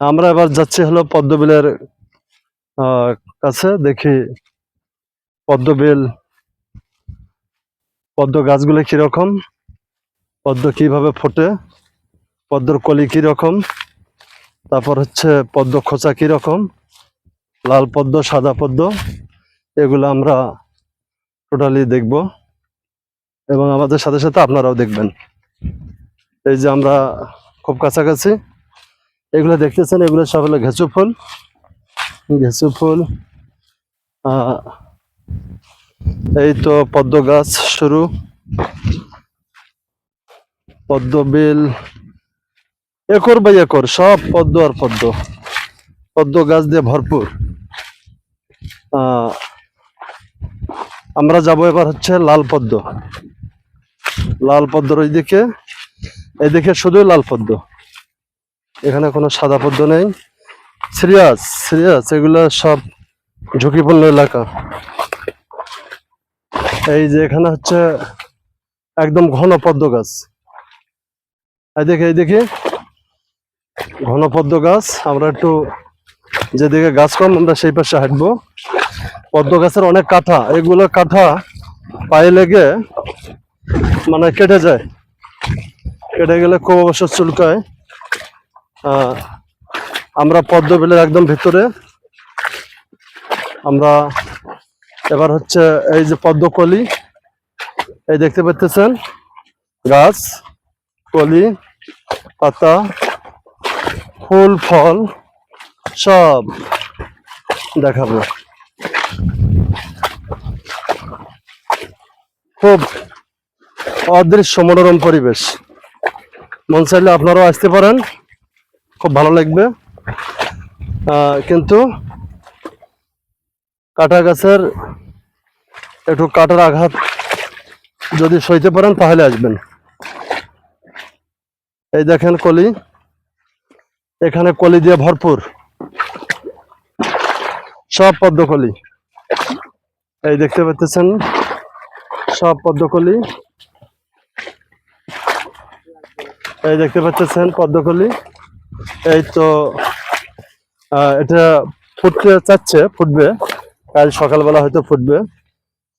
আমরা এবার যাচ্ছি হলো পদ্মবিলের কাছে। দেখি পদ্মবিল, পদ্ম গাছগুলো কীরকম, পদ্ম কীভাবে ফোটে, পদ্মর কলি কীরকম, তারপর হচ্ছে পদ্ম খোঁচা কীরকম, লাল পদ্ম, সাদা পদ্ম, এগুলো আমরা টোটালি দেখব। এবং আমাদের সাথে সাথে আপনারাও দেখবেন। এই যে আমরা খুব কাছাকাছি। এগুলো দেখতেছেন, এগুলো সব হলো ঘেঁচু ফুল। ঘেঁচু ফুল এই তো পদ্ম গাছ শুরু। পদ্ম বিল, একর বাই একর, সব পদ্ম আর পদ্ম। পদ্ম গাছ দিয়ে ভরপুর। আমরা যাব এবার হচ্ছে লাল পদ্ম। লাল পদ্মর ওইদিকে, এদিকে শুধুই লাল পদ্ম। এখানে কোনো সাদা পদ্ম নেই। সিরিয়াস সিরিয়াস, এগুলো সব ঝুঁকিপূর্ণ এলাকা। এই যে এখানে হচ্ছে একদম ঘন পদ্ম গাছ। এইদিকে এইদিকে ঘন পদ্ম গাছ, আমরা একটু যেদিকে গাছ কম, আমরা সেই পাশে হাঁটবো। পদ্ম গাছের অনেক কাঁঠা এগুলো কাঁঠা পায়ে লেগে মানে কেটে যায়। কেটে গেলে খুব অবশ্য চুলকায়। আমরা পদ্ম বিলের একদম ভিতরে। আমরা এবার হচ্ছে এই যে পদ্মকলি, এই দেখতে পাচ্ছেন? গাছ, কলি, পাতা, ফুল, ফল, সব দেখাবো। খুব অদৃশ্য মনোরম পরিবেশ। মন চাইলে আপনারাও আসতে পারেন। খুব ভালো লাগবে। কিন্তু কাটা গাছের একটু কাটার আঘাত যদি সইতে পারেন, তাহলে আসবেন। এই দেখেন কলি। এখানে কলি দিয়ে ভরপুর। সব পদ্মকলি এই দেখতে পাচ্ছেন, সব পদ্মকলি এই দেখতে পাচ্ছেন পদ্মকলি এই তো এটা ফুটতে চাচ্ছে, ফুটবে। কাল সকালবেলা হয়তো ফুটবে।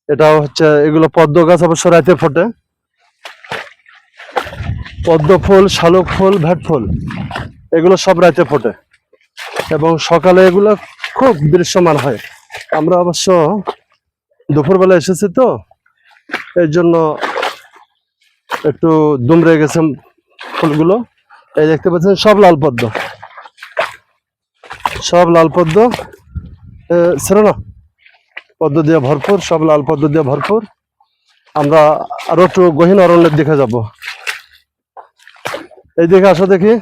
এটাও হচ্ছে, এগুলো পদ্ম গাছ অবশ্য রাতে ফোটে। পদ্ম ফুল, শালুক ফুল ভ্যাট ফুল, এগুলো সব রাতে ফোটে। এবং সকালে এগুলো খুব দৃশ্যমান হয়। আমরা অবশ্য দুপুরবেলা এসেছি তো, এই জন্য একটু দুমড়ে গেছে ফুলগুলো। এই দেখতে পাচ্ছেন, সব লাল পদ্ম। সব লাল পদ্ম। ছিল না, পদ্ম দিয়ে ভরপুর, সব লাল পদ্ম দিয়ে ভরপুর। আমরা আরও একটু গহীন অরণ্যের দিকে যাব। এই দিকে আসো দেখি।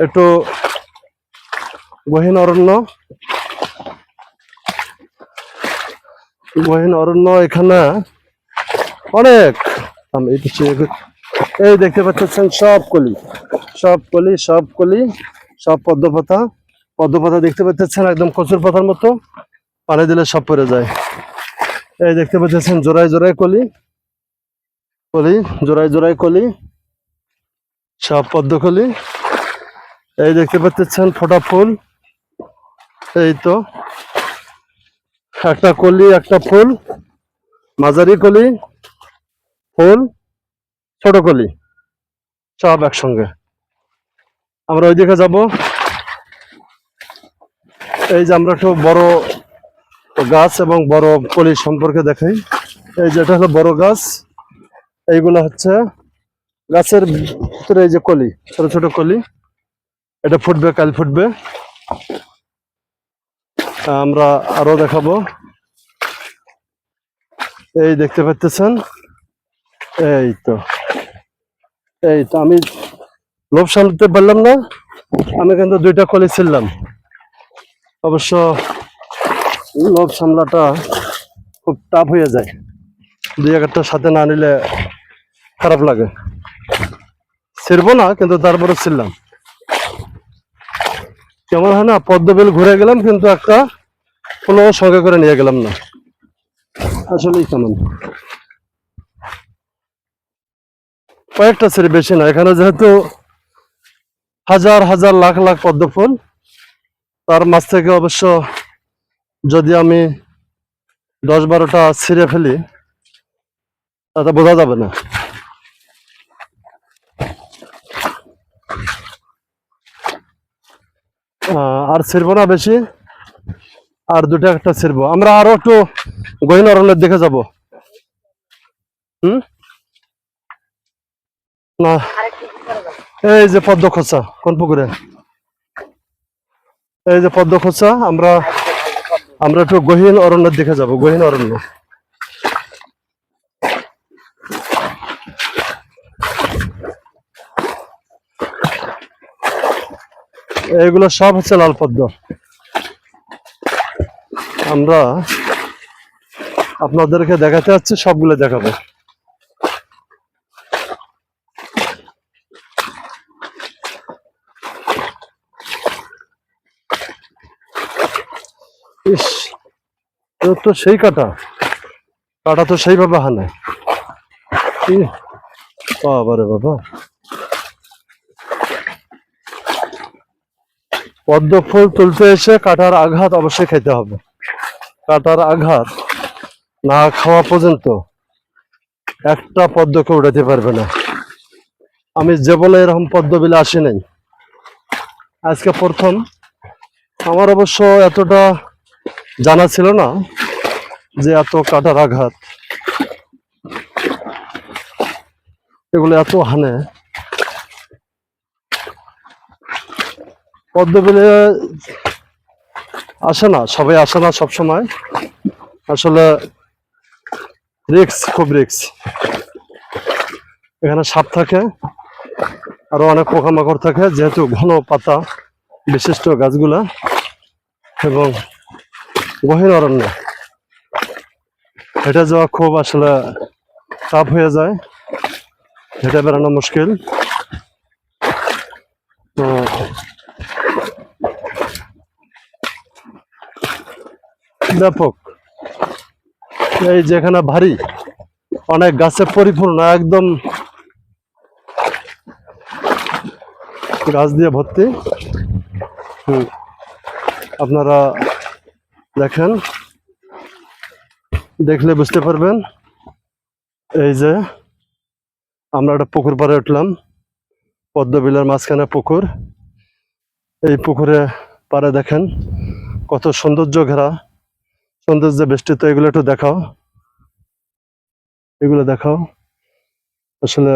একটু গহীন অরণ্য। গহীন অরণ্য এখানে অনেক। আমি পিছিয়ে- এই দেখতে পাচ্ছেন সব কলি সব কলি সব কলি, সব পদ্মপাতা। পদ্মপাতা দেখতে পাচ্ছেন একদম কচুর পাতার মতো পানি দিলে সব পড়ে যায়। এই দেখতে পাচ্ছেন জোড়ায় জোড়ায় কলি কলি, জোড়ায় জোড়ায় কলি, সব পদ্মকলি এই দেখতে পাচ্ছেন ফোটা ফুল, এই তো। একটা কলি, একটা ফুল, মাঝারি কলি, ফুল ছোট কলি, সব একসঙ্গে। আমরা ওইদিকে যাব। এই যে আমরা একটু বড় গাছ এবং বড় কলি সম্পর্কে দেখাই এই যেটা হলো বড় গাছ। এইগুলো হচ্ছে গাছের ভিতরে এই যে কলি, ছোট ছোট কলি। এটা ফুটবে, কাল ফুটবে। আমরা আরও দেখাবো। এই দেখতে পাচ্ছেন এই তো। এই তো আমি লোভ সামলাতে পারলাম না। আমি কিন্তু দুইটা কলেজ ছিললাম অবশ্য লোভ সামলাটা খুব টাফ হয়ে যায়। দুই একটা সাথে না নিলে খারাপ লাগে। ছিড়বো না, কিন্তু তারপরে ছিললাম কেমন হয় না পদ্মবিল ঘুরে গেলাম, কিন্তু একটা কোনো সঙ্গে করে নিয়ে গেলাম না। আসলেই কেমন। কয়েকটা ছেড়ে বেশি না, এখানে যেহেতু হাজার হাজার লাখ লাখ পদ্ম ফুল, তার মাছ থেকে অবশ্য যদি আমি দশ বারোটা ছিঁড়ে ফেলি, তাতে বোঝা যাবে না। আর ছিড়বো না বেশি, আর দুটো একটা ছিড়বো। আমরা আরও একটু গহীন অরণ্যের দিকে যাব। হুম? না। এই যে পদ্ম খোঁচা, কোন পুকুরে? এই যে পদ্ম খোঁচা, আমরা আমরা একটু গহীন অরণ্যের দিকে যাব, গহীন অরণ্য। এগুলো সব হচ্ছে লাল পদ্ম। আমরা আপনাদেরকে দেখাতে যাচ্ছি, সবগুলো দেখাবো। ইস তোর তো সেই কাটা। কাটা তো সেইভাবে হানে। বাবা রে বাবা। পদ্ম ফুল তুলতে এসে কাটার আঘাত অবশ্যই খেতে হবে। কাটার আঘাত না খাওয়া পর্যন্ত একটা পদ্মকে উঠাতে পারবে না। আমি যে বলে এরকম পদ্ম বিলে আসি নাই আজকে প্রথম। আমার অবশ্য এতটা জানা ছিল না যে এত কাটার আঘাত। এগুলো এত হানে। পদ্ম আসে না, সবাই আসে না সবসময়। আসলে রিক্স খুব রিক্স এখানে সাপ থাকে, আরও অনেক পোকামাকড় থাকে, যেহেতু ঘন পাতা, বিশিষ্ট গাছগুলা। এবং গহীন অরণ্য। হেঁটে যাওয়া খুব আসলে চাপ হয়ে যায়। হেঁটে বেড়ানো মুশকিল। তো ব্যাপক। এই যেখানে ভারী, অনেক গাছে পরিপূর্ণ, একদম গাছ দিয়ে ভর্তি। হুম। আপনারা দেখেন, দেখলে বুঝতে পারবেন, এই যে আমরা একটা পুকুর পাড়ে উঠলাম, পদ্মবিলের মাঝখানে পুকুর। এই পুকুরে পাড়ে দেখেন, কত সৌন্দর্য ঘেরা, সৌন্দর্য বেষ্টিত, এগুলো একটু দেখাও। এগুলো দেখাও। আসলে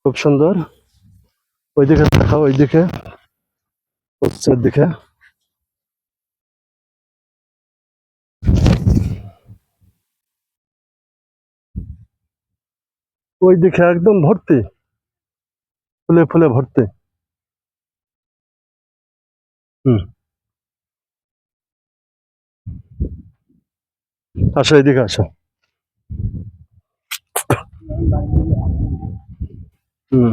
খুব সুন্দর। ওইদিকে দেখাও, ওইদিকে দিকে। ওই দিকে একদম ভর্তি। ফুলে ফুলে ভর্তি। হুম। আসো এইদিকে আসো। হুম।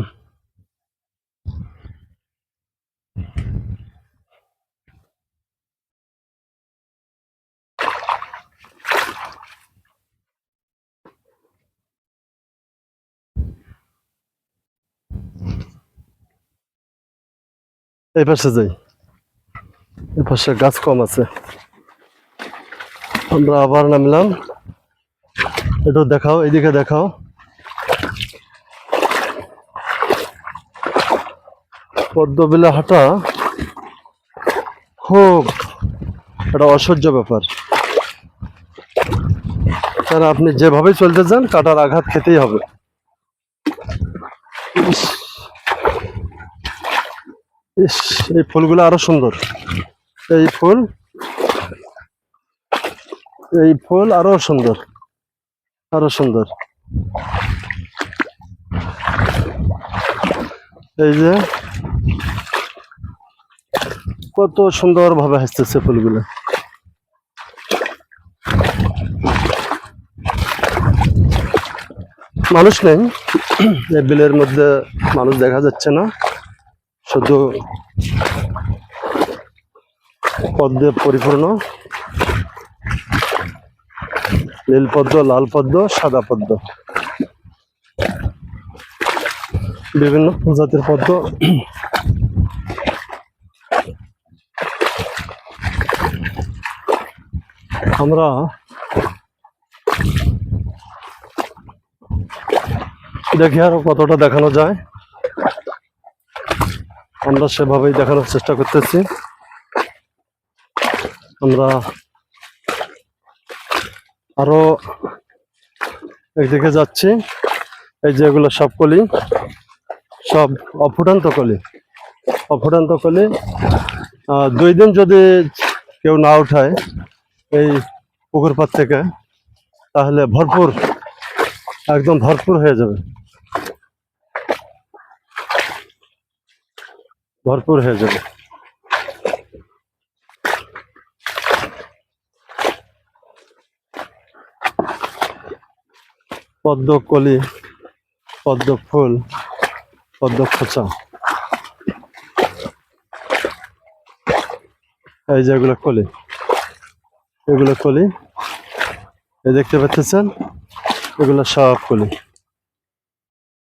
এই পাশে যাই। এই পাশে গাছ কম আছে। আমরা আবার নামলাম। একটু দেখাও এইদিকে দেখাও। পদ্মবিলা হাঁটা খুব একটা অসহ্য ব্যাপার। কারণ আপনি যেভাবে চলতে যান কাটার আঘাত খেতেই হবে ইস, ইস এই ফুলগুলো আরও সুন্দর। এই ফুল এই ফুল আরও সুন্দর আরও সুন্দর। এই যে, কত সুন্দর ভাবে হাসতেছে ফুলগুলো। মানুষ নেই বিলের মধ্যে মানুষ দেখা যাচ্ছে না। সদ্য পদ্মে পরিপূর্ণ। নীল পদ্ম, লাল পদ্ম, সাদা পদ্ম। বিভিন্ন প্রজাতির পদ্ম। আমরা দেখি আরও কতটা দেখানো যায়। আমরা সেভাবেই দেখানোর চেষ্টা করতেছি। আমরা আরও একদিকে যাচ্ছি। এই যে এগুলো সব কলি, সব অফুটান্ত কলি। অফুটান্ত কলি দুই দিন যদি কেউ না উঠায় এই পুকুরপাত থেকে, তাহলে ভরপুর, একদম ভরপুর হয়ে যাবে। ভরপুর হয়ে যাবে। পদ্ম কলি, পদ্ম ফুল, পদ্ম খোঁচা। এই যে এগুলো কলি এগুলো কলি, এই দেখতে পাচ্ছেন? এগুলো সব কলি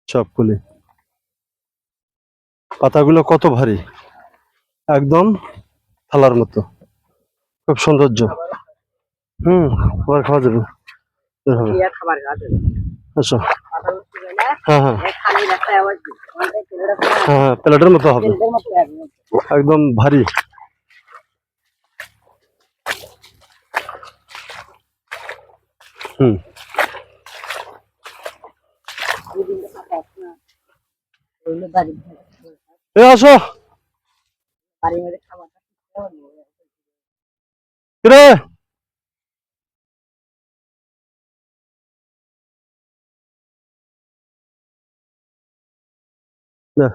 সব কলি। পাতাগুলো কত ভারী? একদম থালার মতো। খুব সৌন্দর্য। হুম খাবার খাওয়া যাবে। আচ্ছা। হ্যাঁ হ্যাঁ। হ্যাঁ হ্যাঁ প্লেটের মতো হবে। একদম ভারী। হুম। দুই দিন তো পাতা আছে না